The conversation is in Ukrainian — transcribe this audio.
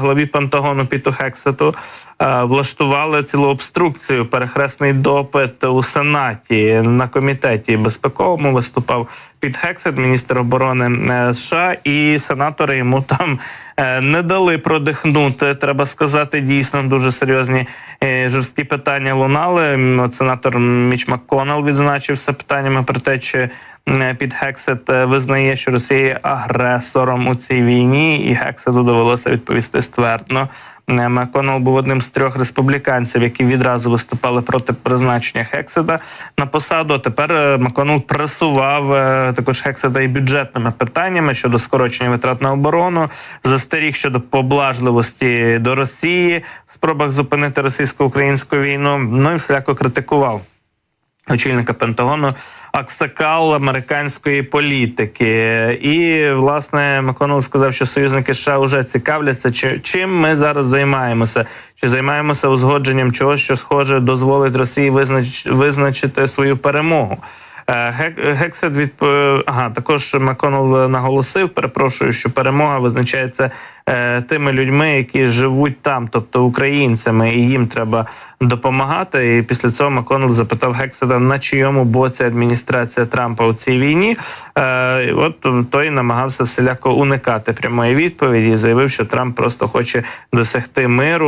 главі Пентагону Піту Хексету е, влаштували цілу обструкцію, перехресний допит у Сенаті на комітеті безпековому виступав Піт Хексет, міністр оборони е, США, і сенатори йому там е, не дали продихнути. Треба сказати, дійсно дуже серйозні жорсткі питання лунали. Сенатор Міч МакКоннелл відзначився питаннями про те, чи е, Піт Хексет е, визнає, що Росія є агресором у цій війні, і Хексету довелося відповісти ствердно. Е, Маконел був одним з трьох республіканців, які відразу виступали проти призначення Хекседа на посаду. Тепер е, Маконел пресував також Хекседа і бюджетними питаннями щодо скорочення витрат на оборону, застеріг щодо поблажливості до Росії в спробах зупинити російсько-українську війну. Ну і всіляко критикував очільника Пентагону аксакал американської політики. І власне Маконел сказав, що союзники США вже цікавляться, чи чим ми зараз займаємося, чи займаємося узгодженням чогось, що схоже дозволить Росії визнач, визначити свою перемогу. Е, Гек- Гексет відп... ага, також Маконел наголосив, перепрошую, що перемога визначається е, тими людьми, які живуть там, тобто українцями, і їм треба допомагати. І після цього Маконел запитав Гексета, на чийому боці адміністрація Трампа у цій війні. Е, от той намагався всіляко уникати прямої відповіді і заявив, що Трамп просто хоче досягти миру.